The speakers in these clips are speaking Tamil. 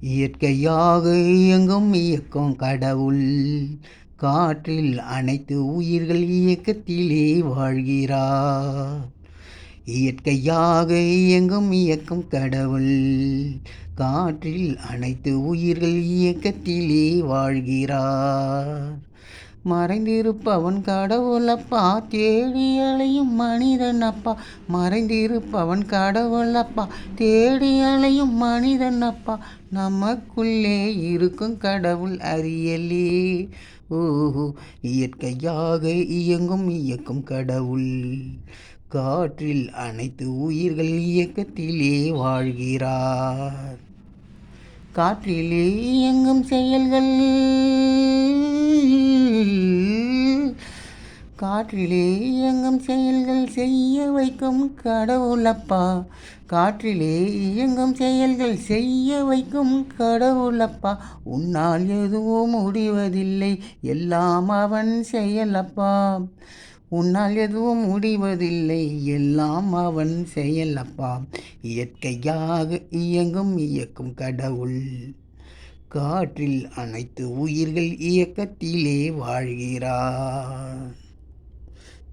இயற்கையாக இயங்கும் இயக்கம் கடவுள். காற்றில் அனைத்து உயிர்கள் இயக்கத்திலே வாழ்கிறார். இயற்கையாக இயங்கும் இயக்கம் கடவுள். காற்றில் அனைத்து உயிர்கள் இயக்கத்திலே வாழ்கிறார். மறைந்திருப்பவன் கடவுளப்பா. தேடி அலையும் மனிதன் அப்பா. மறைந்திருப்பவன் கடவுளப்பா. தேடி அலையும் மனிதன் அப்பா. நமக்குள்ளே இருக்கும் கடவுள் அறியலே ஓஹோ இயற்கையாக இயங்கும் இயக்கும் கடவுள். காற்றில் அனைத்து உயிர்கள் இயக்கத்திலே வாழ்கிறார். காற்றிலே இயங்கும் செயல்கள் காற்றிலே இயங்கும் செயல்கள் செய்ய வைக்கும் கடவுளப்பா. காற்றிலே இயங்கும் செயல்கள் செய்ய வைக்கும் கடவுளப்பா. உன்னால் எதுவும் முடிவதில்லை. எல்லாம் அவன் செயலப்பா. உன்னால் எதுவும் முடிவதில்லை. எல்லாம் அவன் செயலப்பா. இயற்கையாக இயங்கும் இயக்கும் கடவுள். காற்றில் அனைத்து உயிர்கள் இயக்கத்திலே வாழ்கிறார்.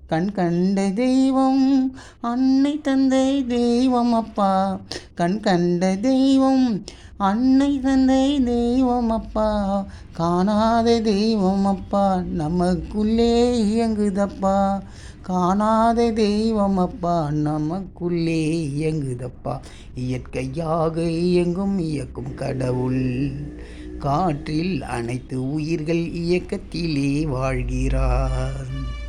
கண் கண்ட தெய்வம் அன்னை தந்தை தெய்வம் அப்பா. கண் கண்ட தெய்வம் அன்னை தந்தை தெய்வம் அப்பா. காணாத தெய்வம் அப்பா நமக்குள்ளே இயங்குதப்பா. காணாத தெய்வம் அப்பா நமக்குள்ளே இயங்குதப்பா. இயற்கையாக இயங்கும் இயக்கும் கடவுள். காற்றில் அனைத்து உயிர்கள் இயக்கத்திலே வாழ்கிறார்.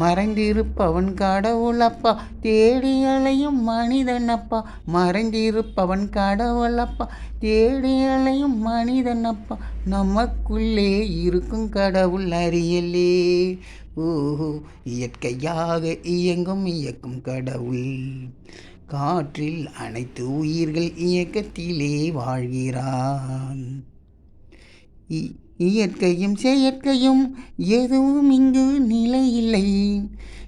மறைந்திருப்பவன் கடவுளப்பா தேடி அலையும் மனிதனப்பா மறைந்திருப்பவன் கடவுளப்பா தேடி அலையும் மனிதனப்பா நமக்குள்ளே இருக்கும் கடவுள் அறியலே. ஓஹோ இயற்கையாக இயங்கும் இயக்கும் கடவுள். காற்றில் அனைத்து உயிர்கள் இயக்கத்திலே வாழ்கிறான். இயற்கையும் செயற்கையும் எதுவும் இங்கு நிலையில்லை.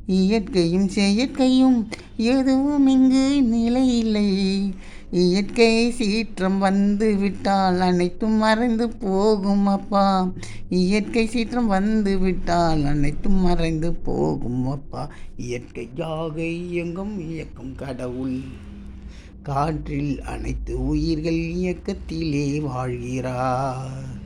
இயற்கையும் செயற்கையும் எதுவும் இங்கு நிலையில்லை. இயற்கை சீற்றம் வந்து விட்டால் அனைத்தும் மறைந்து போகும் அப்பா. இயற்கை சீற்றம் வந்து விட்டால் அனைத்தும் மறைந்து போகும் அப்பா. இயற்கையாக இயங்கும் இயக்கும் கடவுள். காற்றில் அனைத்து உயிர்கள் இயக்கத்திலே வாழ்கிறார்.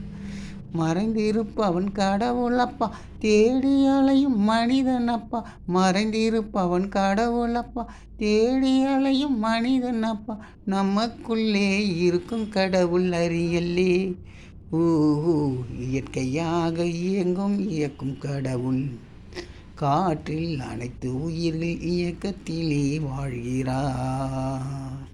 மறைந்திருப்பவன் கடவுளப்பா தேடி அலையும் மனிதனப்பா மறைந்திருப்பவன் கடவுளப்பா தேடி அலையும் மனிதனப்பா நமக்குள்ளே இருக்கும் கடவுள் அறியல்லே ஓஹோ இயற்கையாக இயங்கும் இயக்கும் கடவுள். காற்றில் அனைத்து உயிர்கள் இயக்கத்திலே வாழ்கிறார்.